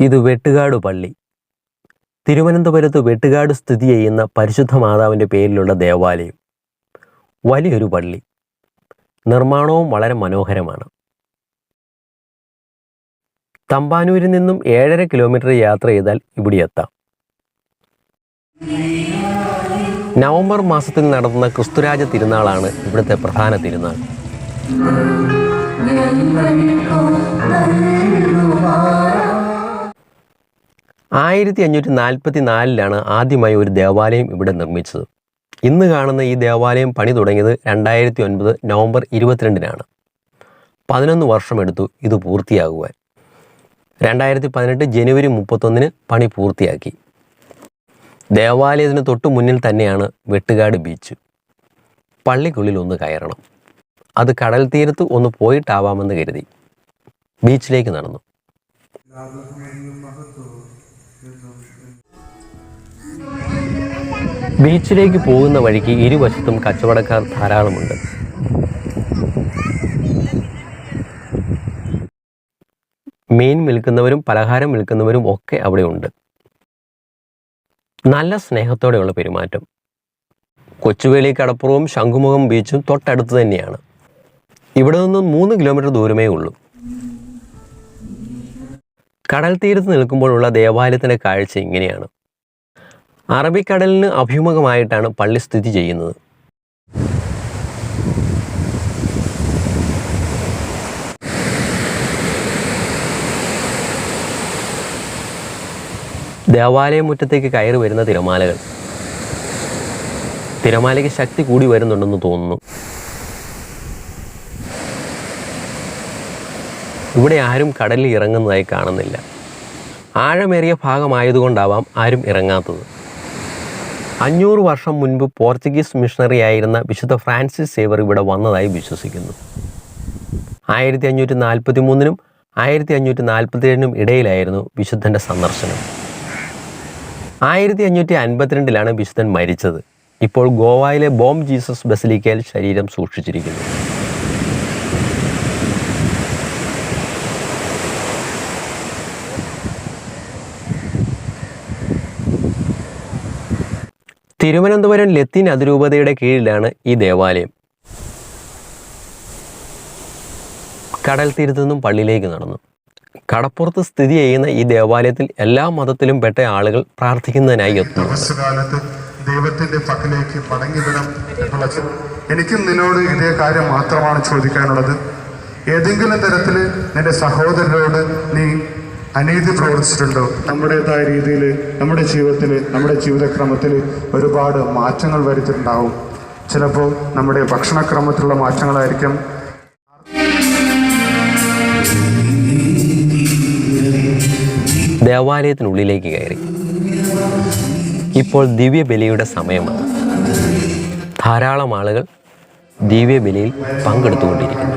ഇത് വെട്ടുകാട് പള്ളി. തിരുവനന്തപുരത്ത് വെട്ടുകാട് സ്ഥിതി ചെയ്യുന്ന പരിശുദ്ധ മാതാവിന്റെ പേരിലുള്ള ദേവാലയം. വലിയൊരു പള്ളി. നിർമ്മാണവും വളരെ മനോഹരമാണ്. തമ്പാനൂരിൽ നിന്നും ഏഴര കിലോമീറ്റർ യാത്ര ചെയ്താൽ ഇവിടെ എത്താം. നവംബർ മാസത്തിൽ നടത്തുന്ന ക്രിസ്തുരാജ തിരുനാളാണ് ഇവിടുത്തെ പ്രധാന തിരുനാൾ. ആയിരത്തി അഞ്ഞൂറ്റി നാൽപ്പത്തി നാലിലാണ് ആദ്യമായി ഒരു ദേവാലയം ഇവിടെ നിർമ്മിച്ചത്. ഇന്ന് കാണുന്ന ഈ ദേവാലയം പണി തുടങ്ങിയത് രണ്ടായിരത്തി ഒൻപത് നവംബർ ഇരുപത്തിരണ്ടിനാണ്. പതിനൊന്ന് വർഷമെടുത്തു ഇത് പൂർത്തിയാകുവാൻ. രണ്ടായിരത്തി പതിനെട്ട് ജനുവരി മുപ്പത്തൊന്നിന് പണി പൂർത്തിയാക്കി. ദേവാലയത്തിന് തൊട്ടു മുന്നിൽ തന്നെയാണ് വെട്ടുകാട് ബീച്ച്. പള്ളിക്കുള്ളിൽ ഒന്ന് കയറണം. അത് കടൽ തീരത്ത് ഒന്ന് പോയിട്ടാവാമെന്ന് കരുതി. ബീച്ചിലേക്ക് നടന്നു. ബീച്ചിലേക്ക് പോകുന്ന വഴിക്ക് ഇരുവശത്തും കച്ചവടക്കാർ ധാരാളമുണ്ട്. മീൻ വിൽക്കുന്നവരും പലഹാരം വിൽക്കുന്നവരും ഒക്കെ അവിടെ ഉണ്ട് നല്ല സ്നേഹത്തോടെയുള്ള പെരുമാറ്റം. കൊച്ചുവേളി കടപ്പുറവും ശംഖുമുഖം ബീച്ചും തൊട്ടടുത്ത് തന്നെയാണ്. ഇവിടെ നിന്നും മൂന്ന് കിലോമീറ്റർ ദൂരമേ ഉള്ളൂ. കടൽ തീരത്ത് നിൽക്കുമ്പോഴുള്ള ദേവാലയത്തിന്റെ കാഴ്ച ഇങ്ങനെയാണ്. അറബിക്കടലിന് അഭിമുഖമായിട്ടാണ് പള്ളി സ്ഥിതി ചെയ്യുന്നത്. ദേവാലയ മുറ്റത്തേക്ക് കയറി വരുന്ന തിരമാലകൾ. തിരമാലയ്ക്ക് ശക്തി കൂടി വരുന്നുണ്ടെന്ന് തോന്നുന്നു. ഇവിടെ ആരും കടലിൽ ഇറങ്ങുന്നതായി കാണുന്നില്ല. ആഴമേറിയ ഭാഗമായതുകൊണ്ടാവാം ആരും ഇറങ്ങാത്തത്. അഞ്ഞൂറ് വർഷം മുൻപ് പോർച്ചുഗീസ് മിഷണറി ആയിരുന്ന വിശുദ്ധ ഫ്രാൻസിസ് സേവർ ഇവിടെ വന്നതായി വിശ്വസിക്കുന്നു. ആയിരത്തി അഞ്ഞൂറ്റി നാൽപ്പത്തി മൂന്നിനും ആയിരത്തി അഞ്ഞൂറ്റി നാൽപ്പത്തി ഏഴിനും ഇടയിലായിരുന്നു വിശുദ്ധന്റെ സന്ദർശനം. ആയിരത്തി അഞ്ഞൂറ്റി അൻപത്തിരണ്ടിലാണ് വിശുദ്ധൻ മരിച്ചത്. ഇപ്പോൾ ഗോവയിലെ ബോം ജീസസ് ബസിലിക്കയിൽ ശരീരം സൂക്ഷിച്ചിരിക്കുന്നു. തിരുവനന്തപുരം ലത്തീൻ അതിരൂപതയുടെ കീഴിലാണ് ഈ ദേവാലയം. കടൽ തീരത്തു നിന്നും പള്ളിയിലേക്ക് നടന്നു. കടപ്പുറത്ത് സ്ഥിതി ചെയ്യുന്ന ഈ ദേവാലയത്തിൽ എല്ലാ മതത്തിലും പെട്ട ആളുകൾ പ്രാർത്ഥിക്കുന്നതിനായി എത്തുന്നു. ദൈവത്തിന്റെ പക്കലേക്ക് മടങ്ങി എനിക്കും നിന്നോട് ഇതേ കാര്യം മാത്രമാണ് ചോദിക്കാനുള്ളത്. ഏതെങ്കിലും തരത്തിൽ നിന്റെ സഹോദരനോട് നീ അനീതി പ്രവർത്തിച്ചിട്ടുണ്ടോ? നമ്മുടേതായ രീതിയിൽ നമ്മുടെ ജീവിതത്തിൽ നമ്മുടെ ജീവിതക്രമത്തിൽ ഒരുപാട് മാറ്റങ്ങൾ വരുത്തിയിട്ടുണ്ടാവും. ചിലപ്പോൾ നമ്മുടെ ഭക്ഷണക്രമത്തിലുള്ള മാറ്റങ്ങളായിരിക്കും. ദേവാലയത്തിനുള്ളിലേക്ക് കയറി. ഇപ്പോൾ ദിവ്യബലിയുടെ സമയമാണ്. ധാരാളം ആളുകൾ ദിവ്യബലിയിൽ പങ്കെടുത്തുകൊണ്ടിരിക്കുന്നു.